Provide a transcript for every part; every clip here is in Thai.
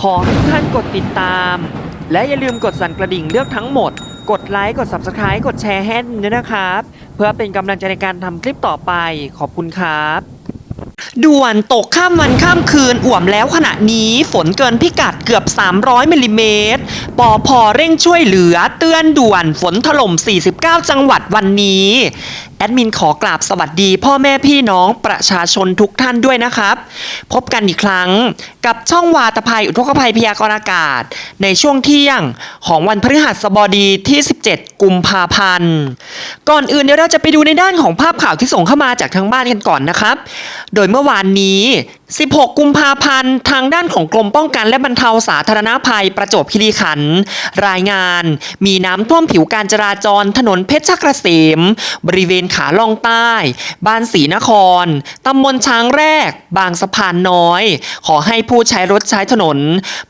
ขอให้ทุกท่านกดติดตาม และอย่าลืมกดสั่นกระดิ่งเลือกทั้งหมด กดไลค์ กด Subscribe กดแชร์ให้ด้วยนะครับ เพื่อเป็นกำลังใจในการทำคลิปต่อไป ขอบคุณครับ ด่วนตกข้ามวันข้ามคืนอ่วมแล้วขณะนี้ฝนเกินพิกัดเกือบ 300มิลลิเมตรปอพอเร่งช่วยเหลือเตือนด่วนฝนถล่ม 49 จังหวัดวันนี้แอดมินขอกราบสวัสดีพ่อแม่พี่น้องประชาชนทุกท่านด้วยนะครับ พบกันอีกครั้งกับช่องวาตภัยอุทกภัยพยากรณ์อากาศ ในช่วงเที่ยงของวันพฤหัสบดีที่ 17 กุมภาพันธ์ ก่อนอื่นเดี๋ยวเราจะไปดูในด้านของภาพข่าวที่ส่งเข้ามาจากทางบ้านกันก่อนนะครับ โดยเมื่อวานนี้ 16 กุมภาพันธ์ ทางด้านของกรมป้องกันและบรรเทาสาธารณภัยประจวบคีรีขันธ์รายงาน มีน้ำท่วมผิวการจราจรถนนเพชรเกษมบริเวณขาล่องใต้ บ้านศรีนคร ตำบลช้างแรก บางสะพานน้อย ขอให้ผู้ใช้รถใช้ถนน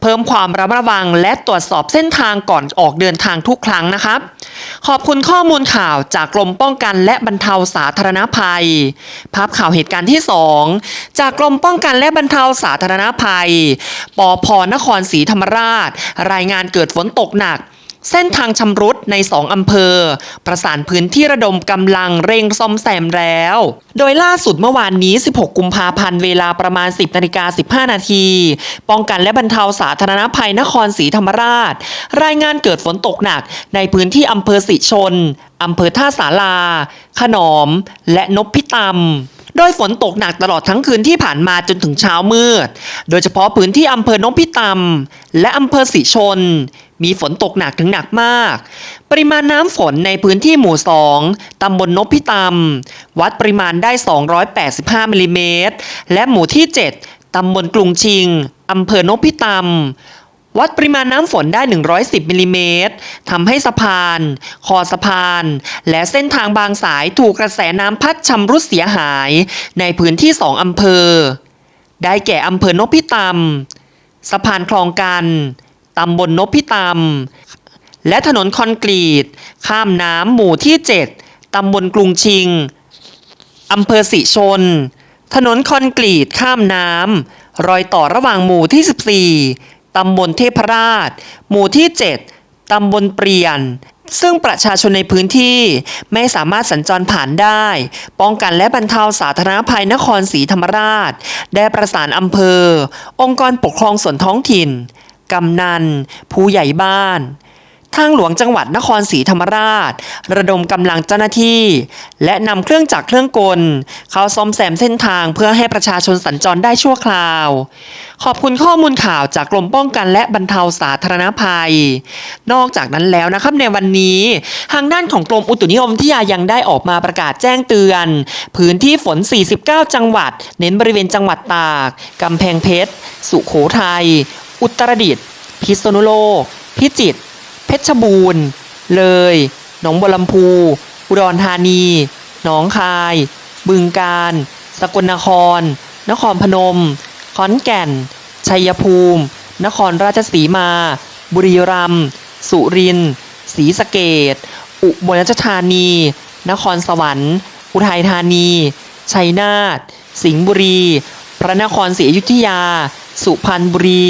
เพิ่มความระมัดระวังและตรวจสอบเส้นทางก่อนออกเดินทางทุกครั้งนะครับ ขอบคุณข้อมูลข่าวจากกรมป้องกันและบรรเทาสาธารณภัย ภาพข่าวเหตุการณ์ที่ 2 จากกรมป้องกันันและบรรเทาสาธารณภัย ปอพนครศรีธรรมราช รายงานเกิดฝนตกหนักเส้นทางชำรุดใน2องอำเภอ ประสานพื้นที่ระดมกำลังเร่งซ่อมแซมแล้ว โดยล่าสุดเมื่อวานนี้ 16 กุมภาพันธ์เวลาประมาณ 10นาฬิกา15 นาที ป้องกันและบรรเทาสาธารณภัยนครศรีธรรมราช รายงานเกิดฝนตกหนักในพื้นที่อำเภอสิชน อำเภอท่าสาราขนอม และนพิตำ โดยฝนตกหนักตลอดทั้งคืนที่ผ่านมาจนถึงเช้ามืด โดยเฉพาะพื้นที่อำเภอนพิตำและอำเภอสิชน มีฝนตกหนักถึงหนักมาก ปริมาณน้ำฝนในพื้นที่หมู่2ตำบลนพิตำวัดปริมาณได้ 285มิลลิเมตร และหมู่ที่ 7ตำบลกรุงชิงอำเภอนพิตำ วัดปริมาณน้ำฝนได้ 110มิลลิเมตรทำให้สะพาน คอสะพาน และเส้นทางบางสายถูกกระแสน้ำพัดชำรุดเสียหาย ในพื้นที่สองอำเภอ ได้แก่อำเภอนพิตำสะพานคลองกันตำบลนพิตำและถนนคอนกรีต ข้ามน้ำหมู่ที่ 7ตำบลกรุงชิงอำเภอสิชน ถนนคอนกรีตข้ามน้ำรอยต่อระหว่างหมู่ที่ 14 ตำบลเทพราช หมู่ที่ 7 ตำบลเปลี่ยน ซึ่งประชาชนในพื้นที่ไม่สามารถสัญจรผ่านได้ ป้องกันและบรรเทาสาธารณภัยนครศรีธรรมราช ได้ประสานอำเภอ องค์กรปกครองส่วนท้องถิ่น กำนัน ผู้ใหญ่บ้าน ทางหลวงจังหวัดนครศรีธรรมราช ระดมกำลังเจ้าหน้าที่ และนำเครื่องจักรเครื่องกล เข้าซ่อมแซมเส้นทางเพื่อให้ประชาชนสัญจรได้ชั่วคราว ขอบคุณข้อมูลข่าวจากกรมป้องกันและบรรเทาสาธารณภัย นอกจากนั้นแล้วนะครับในวันนี้ทางด้านของกรมอุตุนิยมวิทยายังได้ออกมาประกาศแจ้งเตือน พื้นที่ฝน 49 จังหวัด เน้นบริเวณจังหวัดตากกำแพงเพชร สุโขทัย อุตรดิตถ์พิษณุโลก พิจิตร เพชรบูรณ์ เลย หนองบัวลำพู อุดรธานี หนองคาย บึงกาฬ สกลนคร นครพนม ขอนแก่น ชัยภูมิ นครราชสีมา บุรีรัมย์ สุรินทร์ ศรีสะเกดอุบลราชธานี นครสวรรค์ อุทัยธานี ชัยนาท สิงห์บุรี พระนครศรีอยุธยา สุพรรณบุรี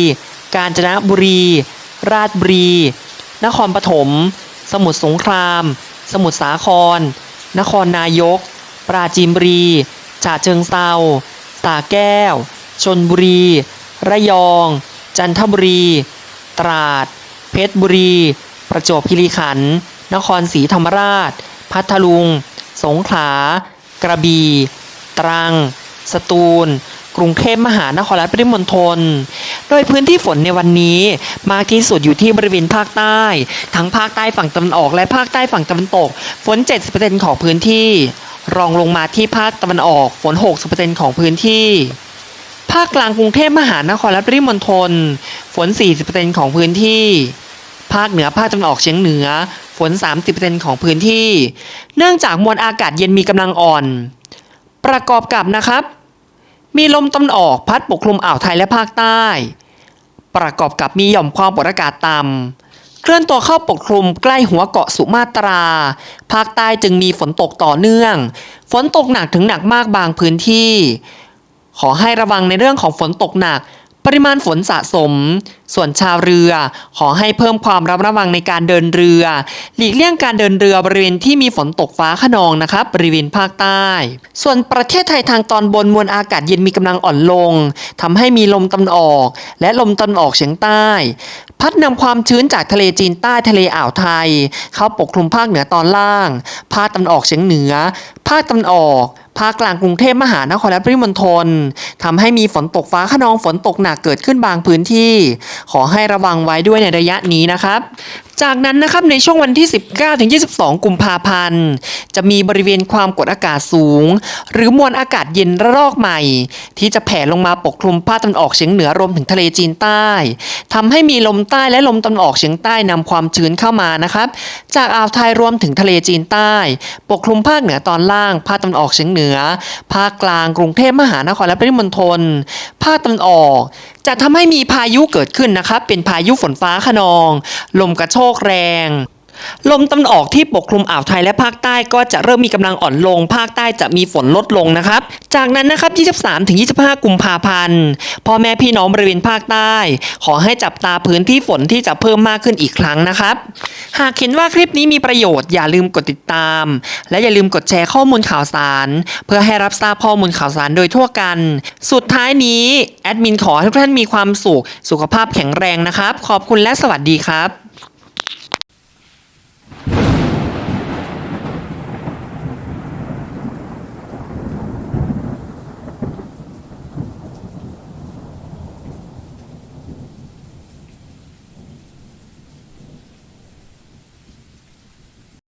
กาญจนบุรี ราชบุรี นครปฐม สมุทรสงคราม สมุทรสาคร นครนายก ปราจีนบุรีฉะเชิงเซาสาแก้ว ชนบุรี ระยอง จันทบุรี ตราด เพชรบุรี ประจวบคีรีขันธ์นครศรีธรรมราช พัทลุง สงขลา กระบี่ ตรัง สตูล กรุงเทพมหานครและปริมณฑล โดยพื้นที่ฝนในวันนี้มากที่สุดอยู่ที่บริเวณภาคใต้ ทั้งภาคใต้ฝั่งตะวันออกและภาคใต้ฝั่งตะวันตก ฝน 70%ของพื้นที่ รองลงมาที่ภาคตะวันออกฝน 60%ของพื้นที่ภาคกลางกรุงเทพมหานครและปริมณฑลฝน 40%ของพื้นที่ ภาคเหนือภาคตะวันออกเฉียงเหนือ ฝน 30%ของพื้นที่ เนื่องจากมวลอากาศเย็นมีกำลังอ่อน ประกอบกับนะครับ มีลมตะวันออกพัดปกคลุมอ่าวไทยและภาคใต้ ประกอบกับมีหย่อมความกดอากาศต่ำเคลื่อนตัวเข้าปกคลุมใกล้หัวเกาะสุมาตรา ภาคใต้จึงมีฝนตกต่อเนื่อง ฝนตกหนักถึงหนักมากบางพื้นที่ ขอให้ระวังในเรื่องของฝนตกหนัก ปริมาณฝนสะสม ส่วนชาวเรือ ขอให้เพิ่มความระมัดระวังในการเดินเรือ หลีกเลี่ยงการเดินเรือบริเวณที่มีฝนตกฟ้าขนองนะครับบริเวณภาคใต้ ส่วนประเทศไทยทางตอนบนมวลอากาศเย็นมีกำลังอ่อนลงทำให้มีลมตะวันออก และลมตะวันออกเฉียงใต้ พัดนำความชื้นจากทะเลจีนใต้ทะเลอ่าวไทย เข้าปกคลุมภาคเหนือตอนล่าง ภาคตะวันออกเฉียงเหนือ ภาคตะวันออก ภาคกลางกรุงเทพมหานครและปริมณฑลทำให้มีฝนตกฟ้าขนองฝนตกหนักเกิดขึ้นบางพื้นที่ ขอให้ระวังไว้ด้วยในระยะนี้นะครับจากนั้นนะครับในช่วงวันที่ 19 ถึง 22 กุมภาพันธ์ จะมีบริเวณความกดอากาศสูง หรือมวลอากาศเย็นระลอกใหม่ ที่จะแผ่ลงมาปกคลุมภาคตะวันออกเฉียงเหนือรวมถึงทะเลจีนใต้ทำให้มีลมใต้และลมตะวันออกเฉียงใต้นำความชื้นเข้ามานะครับ จากอ่าวไทยรวมถึงทะเลจีนใต้ ปกคลุมภาคเหนือตอนล่างภาคตะวันออกเฉียงเหนือภาคกลางกรุงเทพมหานครและปริมณฑลภาคตะวันออก จะทำให้มีพายุเกิดขึ้นนะครับเป็นพายุฝนฟ้าขนอง ลมกระโชกแรง ลมตะวันออกที่ปกคลุมอ่าวไทยและภาคใต้ก็จะเริ่มมีกำลังอ่อนลง ภาคใต้จะมีฝนลดลงนะครับ จากนั้นนะครับ 23 ถึง 25 กุมภาพันธ์ พ่อแม่พี่น้องบริเวณภาคใต้ ขอให้จับตาพื้นที่ฝนที่จะเพิ่มมากขึ้นอีกครั้งนะครับ หากเห็นว่าคลิปนี้มีประโยชน์อย่าลืมกดติดตาม และอย่าลืมกดแชร์ข้อมูลข่าวสาร เพื่อให้รับทราบข้อมูลข่าวสารโดยทั่วกัน สุดท้ายนี้แอดมินขอให้ทุกท่านมีความสุข สุขภาพแข็งแรงนะครับ ขอบคุณและสวัสดีครับ